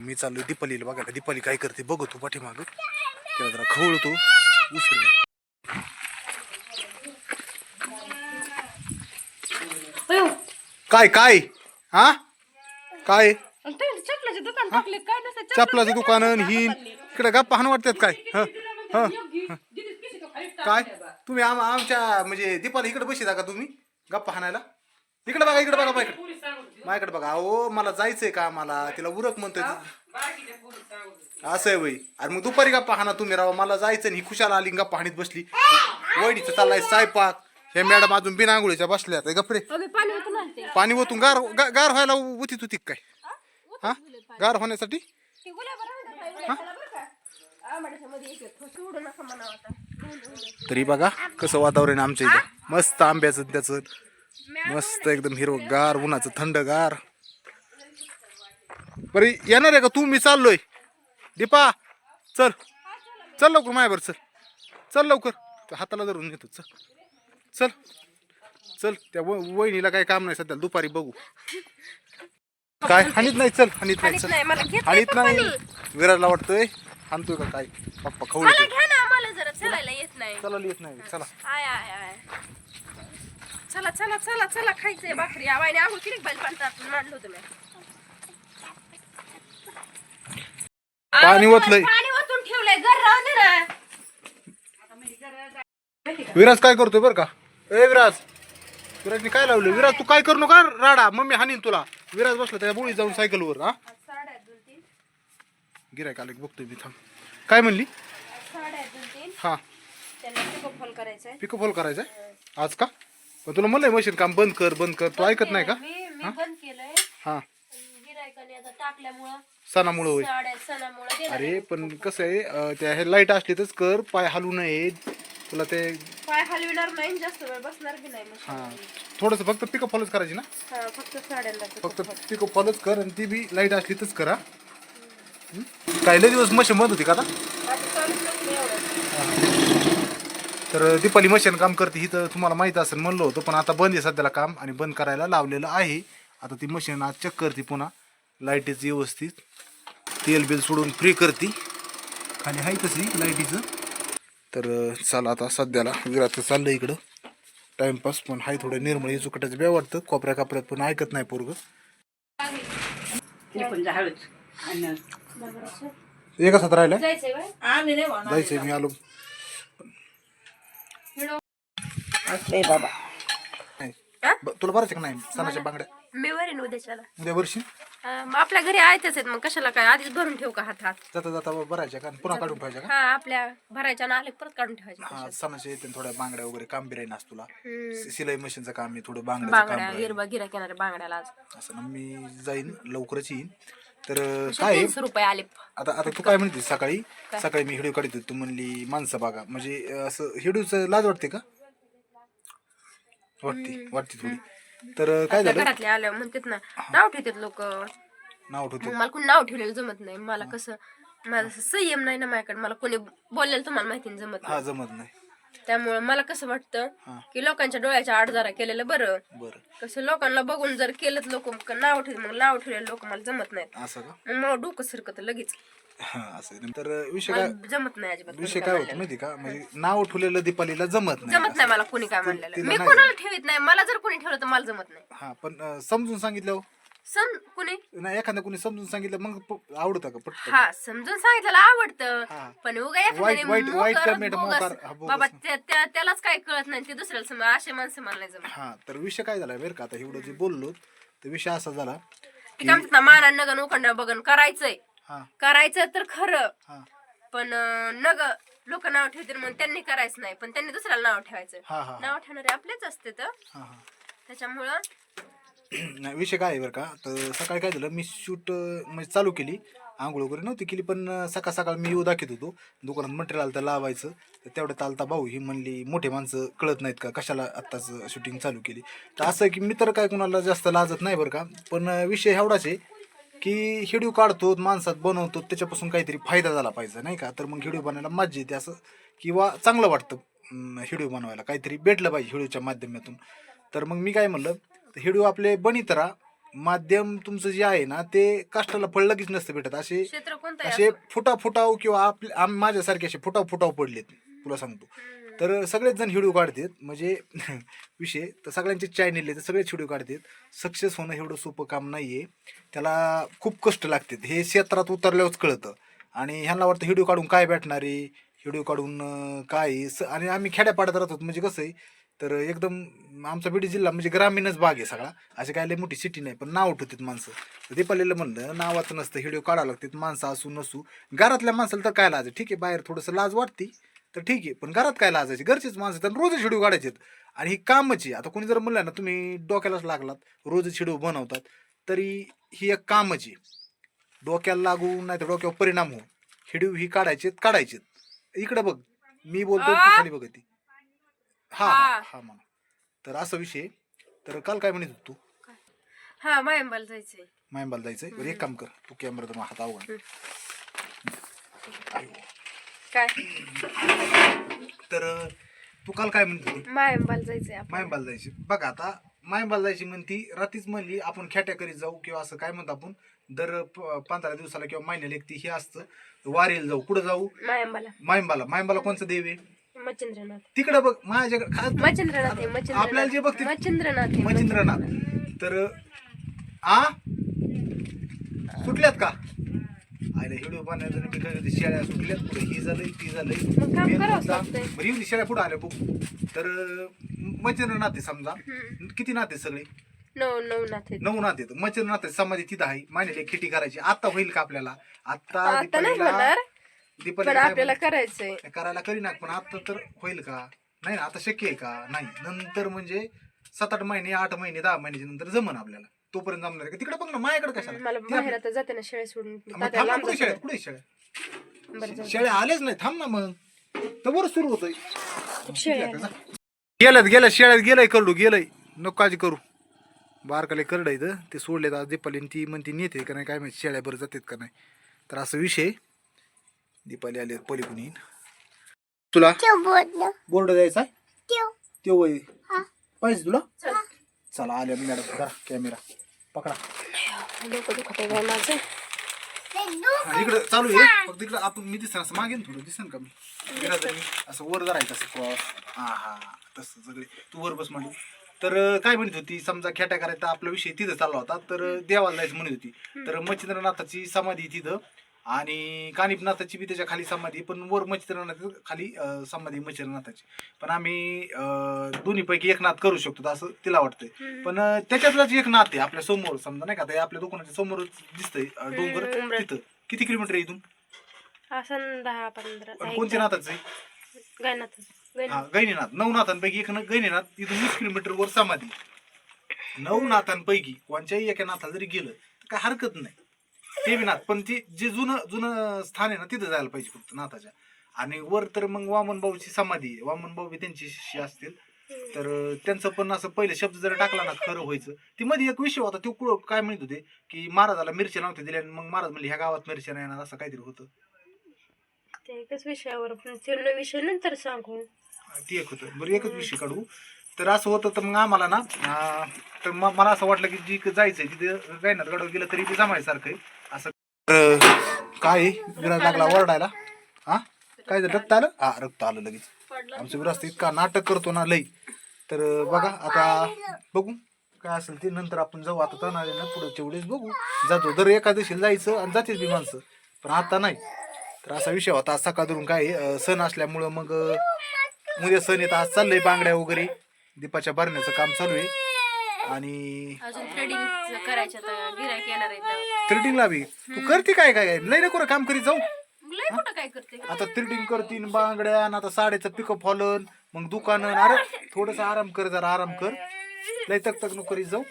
मी चाललोय दीपालीला बघायला. दीपाली काय करते बघू तू पाठीमाग. त्याला जरा खवळतो उशीर झाला. अयो, काय काय? हा? काय? आणि ते चपलाचे दुकान टाकले काय नसतं चपलाचं दुकान ही इकडे गप्पा हाण वाटतात काय? ह ह काय? तुम्ही आम आमच्या म्हणजे दीपाली इकडे बशी का तुम्ही. गप्पा हाणायला. इकडे बघा इकडे बघा इकडे माझ्याकडे बघा अहो मला जायचंय का मला तिला उरक म्हणतोय. असं आहे वय. अरे मग दुपारी गप्पा हाना तुम्ही राव मला जायचं आणि ही खुशाला आली आणि गप्पा हाणीत बसली. वैडीचं चाललाय सायपाक हे मॅडम अजून बिना आंघोळीच्या बसल्या ते गपरे. अबे पाणी ओतून गार गा- गार व्हायला उतीत होती काय? हा? गार होण्यासाठी? का? तरी बघा कसं वातावरण आहे आमच्या इथं. मस्त आंब्याचं त्याचं. मस्त एकदम हिरवगार उन्हाचं थंडगार. बरं येणार आहे का तू? मी चाललोय. दीपा चल. चल लवकर माझ्यावर चल. चल लवकर. हाताला धरून येतो चल. चल. चल त्या व- वहिनीला काही काम नाही सध्या दुपारी बघू. काय? हानीत नाही चल हानीत नाही हानीत चल. घेत हानीत नाही. विराजला वाटतंय. हानतोय का काय? पप्पा खवळ मला जरा चलायला येत नाही. चला येत नाही. चला. आय आय आय. चला चला चला चला खायचंय भाकरी. आवायने आंघोळ किती बैल पाणी मांडलं होतं मी. पाणी अहो, ओतलंय. पाणी ओतून ठेवलंय. घर राहून दे ना. विराज काय करतोय बरं का? ए विराज. विराजने काय लावलं? विराज तू काय करू नका राडा. मम्मी हानीन तुला. विराज बसला त्या बोळी जाऊन सायकलवर हा? गिरायक आलं बघतोय मी थांब. काय म्हणली? साड्या आहेत दोन तीन हा. पिकअप पिको फॉल करायचंय. आज का? पण तुला म्हणलंय मशीन काम बंद कर बंद कर. तू ऐकत नाही का? मी. मी बंद केलंय. हा. गिरायकाने आता टाकल्यामुळं. सणामुळं देणार अरे पण कसं आहे अं, त्या हे लाइट असली तरच कर पाय हलू नये. तुला ते पाय हलविणार नाही जास्त वेळ बसणार बी नाही हा. थोडंसं फक्त पिको फॉलच करायची ना? हा फक्त साड्यांना फक्त पिको फॉलच कर आणि ती बी लाइट असली तरच करा. काय लय दिवस मशीन बंद होती का आता आता चालूच नसतं एवढं तर दीपाली मशीन काम करते ही तर तुम्हाला माहीत असेल म्हणलं होतं पण आता बंद आहे सध्याला काम आणि बंद करायला लावलेलं आहे. आता ती मशीन आज चेक करते पुन्हा. लाईटीचं व्यवस्थित. तेल बिल सोडून फ्री करते. खाली आहे तशी लाईटीचं तर चला आता सध्याला विराचं चाललं इकडं. टाइमपास पण आहे थोडं निर्मळ चुकटाचं बे वाटतं कोपऱ्या कापऱ्यात पण ऐकत नाही पोरग. एकच हात म्हणा जायचंय मी आलो. असले बाबा. नाही. ब- तुला बरं का नाही? सणाच्या बांगड्या? मी वरीन उद्याच्याला. उद्या वर्षी? मग आपल्या घरी आहेतच आहेत मग कशाला काय? आधीच भरून ठेवू का हात हात जाता जाता भरायच्या का? पुन्हा काढून पाहिजे का? हा आपल्या भरायच्या ना आले परत काढून ठेवायचे हा सणाच्या येते थोड्या बांगड्या वगैरे काम बी राहीन आज तुला. सि- सिलाई मशीनचं काम आहे थोडं बांगड्याचं काम बांगड्या राहील. हिरवा गिरा येणार बांगड्याला आज. असं ना मी जाईन लवकरच येईन. तर काय आहे? तीनशे रुपये आले. आता आता तू काय म्हणते सकाळी? सकाळी मी हिडिओ काढत होतो तू म्हणली माणसं बघा. म्हणजे अं, असं हिडिओचं लाज वाटते का? वाटते वाटते थोडी. तर अं, काय आपल्या झालं? घरातले आल्या म्हणतात ना नाव ठेवतात लोक. नाव ठेवतो मला कोणी नाव ठेवलेलं जमत नाही. मला कसं माझं असं संयम नाही ना माझ्याकडे. मला कोणी बोललेलं तुम्हाला माहिती नाही जमत हा जमत नाही. त्यामुळे मला कसं वाटतं हा. की लोकांच्या डोळ्याच्या आड जरा केलेलं बरं. बरं. कसं लोकांना बघून जर केलं लोक नाव ठेवले मग नाव ठेवलेले लोक मला जमत नाहीत. असं का? मग मला डोकं सरकत लगेच. हा असं आहे. तर विषय काय मला जमत नाही अजिबात विषय काय होतं. माहिती का? म्हणजे नाव ठेवलेलं दीपालीला जमत नाही. जमत नाही मला कोणी काय म्हणलेलं. तिला मी कोणाला ठेवत नाही. मला जर कोणी ठेवलं तर मला जमत नाही. हा पण अं, समजून सांगितलं हो. सम कोणी? नाही कोणी समजून सांगितलं मग आवडतं का पटकन? हा समजून सांगितलं आवडतं. पण उगा वाईट- एखाद्याने वाईट- वाईट मोकार, comment, बोगस, मोकार, हा, बोगस. बाबा त्या- त्या- त्यालाच काय कळत नाही ते दुसऱ्याला समज असे माणसं मला नाही जमत. हा तर विषय काय झाला बरं का? आता एवढं जे बोललो तर विषय असा झाला ते काय म्हणतात ना माना नगन उखंड बघन करायचंय. हा. करायचं तर खरं. हा. पण अं, नग लोक नाव ठेवतील म्हणून त्यांनी करायचं नाही. पण त्यांनी दुसऱ्याला नाव ठेवायचं. हा हा. नाव ठेवणारे आपलेच असते तर. हा हा. त्याच्यामुळं नाही विषय काय आहे बरं का? तर सकाळी काय झालं मी शूट म्हणजे चालू केली आंघोळ वगैरे नव्हती केली पण सकाळ सकाळ मी येऊ दाखवत होतो. दुकानात मटेरियल आलं तर लावायचं तर तेवढ्यात आलता भाऊ ही म्हणली मोठे माणसं कळत नाहीत का? कशाला आत्ताच शूटिंग चालू केली? तर असं आहे की मी तर काय कोणाला जास्त लाजत नाही बरं का पण विषय एवढाच आहे की हिडिओ काढतो माणसात बनवतो त्याच्यापासून काहीतरी फायदा झाला पाहिजे नाही का? तर मग हिडिओ बनायला मजा येते असं किंवा चांगलं वाटतं हिडिओ बनवायला. काहीतरी भेटलं पाहिजे हिडिओच्या माध्यमातून. तर मग मी काय म्हणलं तर हिडिओ आपले बनित राहा माध्यम तुमचं जे आहे ना ते कष्टाला फळ लगेच नसतं भेटत. असे क्षेत्र कोणतं आहे असे? फुटा फुटाव किंवा आपले आम माझ्यासारखे असे फुटाव फुटाव पडलेत तुला सांगतो. तर सगळेच जण व्हिडिओ काढतात म्हणजे विषय तर सगळ्यांचे चॅनल आहे तर सगळेच व्हिडिओ काढतात. सक्सेस होणं एवढं सोपं काम नाही आहे त्याला खूप कष्ट लागतात. हे क्षेत्रात उतरल्यावरच कळतं. आणि ह्यांना वाटतं व्हिडिओ काढून काय भेटणार आहे? व्हिडिओ काढून अं, काय आहे? स- आणि आम्ही खेड्यापाड्यात राहतो म्हणजे कसं आहे तर एकदम आमचा बीड जिल्हा म्हणजे ग्रामीणच भाग आहे सगळा. असे काय लय मोठी सिटी नाही पण नाव उठवतात माणसं. तर दीपालीला म्हणलं नावाचं नसतं व्हिडिओ काढावं लागतात माणसं असू नसू. घरातल्या माणसाला तर काय लाज? ठीक आहे बाहेर थोडंसं लाज वाटते तर ठीक आहे पण घरात काय लाजायची? घरचीच माणसं तर रोजच व्हिडिओ काढायचे आणि ही कामच आहे. आता कोणी जर म्हणलं ना तुम्ही डोक्यालाच लागलात रोजच व्हिडिओ बनवतात तरी ही एक कामच आहे. डोक्याला लागू नाही तर डोक्यावर परिणाम होऊ. व्हिडिओ ही काढायचे काढायचे इकडे बघ मी बोलतो? खाली बघ ती. हा हा. हा हा म्हणा. तर असा विषय तर काल काय म्हणत होती तू? हा मायंबाला जायचंय. मायंबाला जायचंय? बरं एक काम कर. तू कॅमेरा तर हात अवघड काय? तर तू काल काय म्हणत होती? मायंबाला जायचंय आपण. मायंबाला जायची बघ आता मायंबाला जायची म्हणती रात्रीच म्हणली आपण खेट्या करीत जाऊ किंवा असं काय म्हणतो आपण दर प- पंधरा दिवसाला किंवा महिन्याला एक ती हे असतं वारीला जाऊ. कुठं जाऊ? मायंबाला. मायंबाला. मायंबाला कोणचं देव आहे? मच्छिंद्रनाथ. तिकडं बघ माझ्याकडे खास मच्छिंद्रनाथ आहे आपल्याला जे बघते मच्छिंद्रनाथ आहे मच्छिंद्रनाथ. तर आ? सुटल्यात का? आयला हिडो पाण्याचं मी काय करते, शेळ्या सुटल्यात पुढे. ही झालंय ती झालंय. मग काम मेन करावंच मुद्दा- लागतंय. बरं येऊ दे, शेळ्या पुढे आल्या बघू. तर मच्छिंद्र नाते समजा. हम्म. किती नाते सगळे? नऊ नऊ नाथ आहेत. नऊ नाते मच्छिंद्र नाते समाधी तिथं आहे. एक खेती करायची. आता होईल का आपल्याला? आता आता नाही होणार. पण आपल्याला करायचंय. करायला करीना पण आता तर होईल का? नाही ना आता शक्य आहे का? नाही. नंतर म्हणजे सात आठ महिने आठ महिने दहा महिन्याच्या नंतर जमन आपल्याला. तोपर्यंत जमणार आहे का? तिकडे बघ ना माझ्याकडे कशाला? मला ते बाहेर आता जाते ना शाळेत सोडून मग तात्या थांब ना लांब कुठे जातं. शेळ्या कुठे शेळ्या बरं जाऊ दे. शेळ्या आलेच नाही. थांब ना मग. तर बरं सुरू होतंय. शेळ्या गेल्यात गेल्या शेळ्यात गेलंय करडू गेलंय. नको काळजी करू. बारकाले करड इथं ते सोडलेत आज दीपाली ती म्हणती नेते का नाही? काय माहिती शेळ्या बरं जातात का नाही? तर असं विषय दीपाली आले पलीकडून येईन. तुला? बोर्ड द्यायचा ते वय पाहिजे तुला? चल. आल्या मी मॅडम. करा कॅमेरा. पकडा. इकडं चालू आहे फक्त इकडं आपण मी दिसन असं मागेन थोडं दिसन का मी? असं वर धरायचं असं क्रॉस हा हा. तसं सगळे. तू वर बस म्हणू तर काय म्हणत होती? समजा खेट्या करायचा आपला विषय तिथं चालला होता. तर देवाला जायचं म्हणत होती. तर मच्छिंद्रनाथाची समाधी तिथं. आणि कानिपनाथाची बी त्याच्याखाली समाधी पण वर मच्छिंद्रनाथ खाली अं, समाधी आहे मच्छिंद्रनाथाची. पण आम्ही अं, दोन्हीपैकी एक नाथ करू शकतो असं तिला वाटतंय. पण अं, त्याच्यातलाच एक नाथ आहे आपल्यासमोर समजा नाही का आपल्या दुकानाच्या समोरच दिसतंय अं, डोंगर. तिथं. किती किलोमीटर आहे इथून? असं दहा पंधरा आणि कोणत्या नाथाचं आहे? गायनाथ हा गैनीनाथ नऊ नाथांपैकी एक न- गैनीनाथ इथून वीस किलोमीटर वर समाधी नऊ नाथांपैकी कोणत्याही एका नाथाला जरी गेलं तर काय हरकत नाही. ते बी नाथ पण ते जे जुनं जुनं स्थान आहे ना तिथं जायला पाहिजे फक्त नाथाच्या आणि वर तर मग वामन भाऊची समाधी आहे. वामन भाऊ बी त्यांची शिष्य असतील. तर त्यांचं पण असं पहिले शब्द जर टाकला ना खरं व्हायचं. ती मध्ये एक विषय होता तो कुठं काय म्हणत होते की महाराजाला मिरच्या नव्हत्या दिल्या आणि मग महाराज म्हणले ह्या गावात मिरच्या नाही येणार असं काहीतरी होतं. ते एकच विषयावर पण विषय नंतर सांगू. ती एक होतं. बरं एकच विषय काढू. तर असं होतं तर मग आम्हाला ना अं, तर मग मला असं वाटलं की जी जायचंय तिथे गायनात गडव गेलं तरी ते जमायसारखं आहे. तर काय आहे? विराज लागला ओरडायला. हा? काय झालं? रक्त आलं? हा रक्त आलं लगेच. आमचं विराज इतका नाटक करतो ना लई. तर बघा आता बघू काय असेल ते. नंतर आपण जाऊ. आता तर ना पुढे तेवढेच बघू. जातो. दर एकादशीला जायचं आणि जातेच बी माणसं. पण आता नाही. तर असा विषय होता. आज सकाळ धरून काय आहे, सण असल्यामुळं मग उद्या सण येतं. आज चाललंय बांगड्या वगैरे. दीपाच्या भरण्याचं काम चालू आहे. आणि अजून थ्रेडिंग करायचं आता. गिरायक येणार आहे थ्रेडिंगला बी? तू करते काय काय लय नको रे काम करीत जाऊ. लय कुठं काय करते? आता थ्रेडिंग करतीन बांगड्या आणि आता साड्याचं पिकअप हॉलन मग दुकानं अरे थोडस आराम कर जरा आराम कर. लय तक तक नको करीत जाऊ.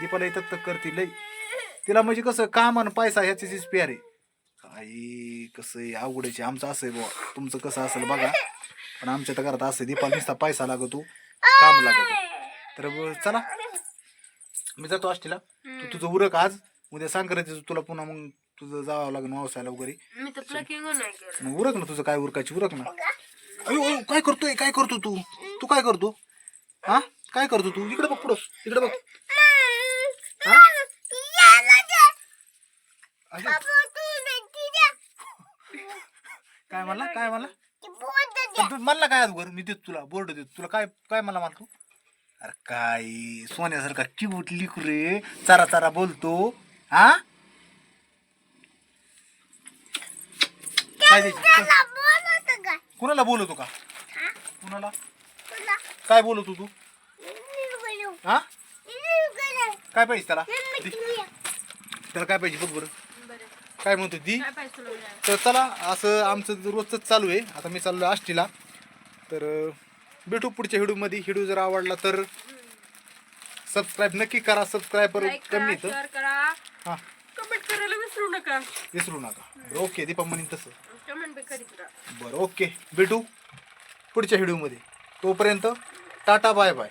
दीपाला तक तक करते लय. तिला म्हणजे कसं काम आणि पैसा ह्याचीच पेअर आहे. काही कसं आहे अवघडायचे आमचं असं आहे बुवा. तुमचं कसं असेल बघा. पण आमच्या तर घरात असं दीपाला नुसता पैसा लागतो काम लागतो. तर चला. मी जातो आष्टीला. तू तुझं उरक आज. उद्या संक्रांतीचं तुला पुन्हा मग तुझं जावं लागेल व्यवसायाला वगैरे. मी तर प्लकिंग नाही करत मग उरक ना तुझं काय उरकायची उरक ना. अयो अयो, काय करतोय काय करतो तू? तू काय करतो? हा? काय करतो तू? इकडे बघ पुढं. इकडे बघ. काय म्हणला? काय म्हणला? पण तू म्हणला काय अगोदर? मी देतो तुला बोर्ड देतो. तुला काय काय मला म्हणतो अरे काय सोन्यासारखा क्यूट लिकू रे. चारा चारा बोलतो. हा? काय? कुणाला बोलवतो का? कुणाला काय बोलवतो तू? हा? काय पाहिजे त्याला? दे. त्याला काय पाहिजे बघ बरं. काय म्हणतो उद्या? तर चला असं आमचं रोजच चालू आहे. आता मी चाललो आष्टीला. तर अं, भेटू पुढच्या व्हिडिओमध्ये. व्हिडिओ जर आवडला तर सबस्क्राईब नक्की करा. करा कमी करा हां. कमेंट करायला विसरू नका. विसरू नका. ओके दीपा म्हणीन तसं. कमेंट बी करीत राहा बरं ओके भेटू पुढच्या व्हिडिओमध्ये. तोपर्यंत टाटा बाय बाय.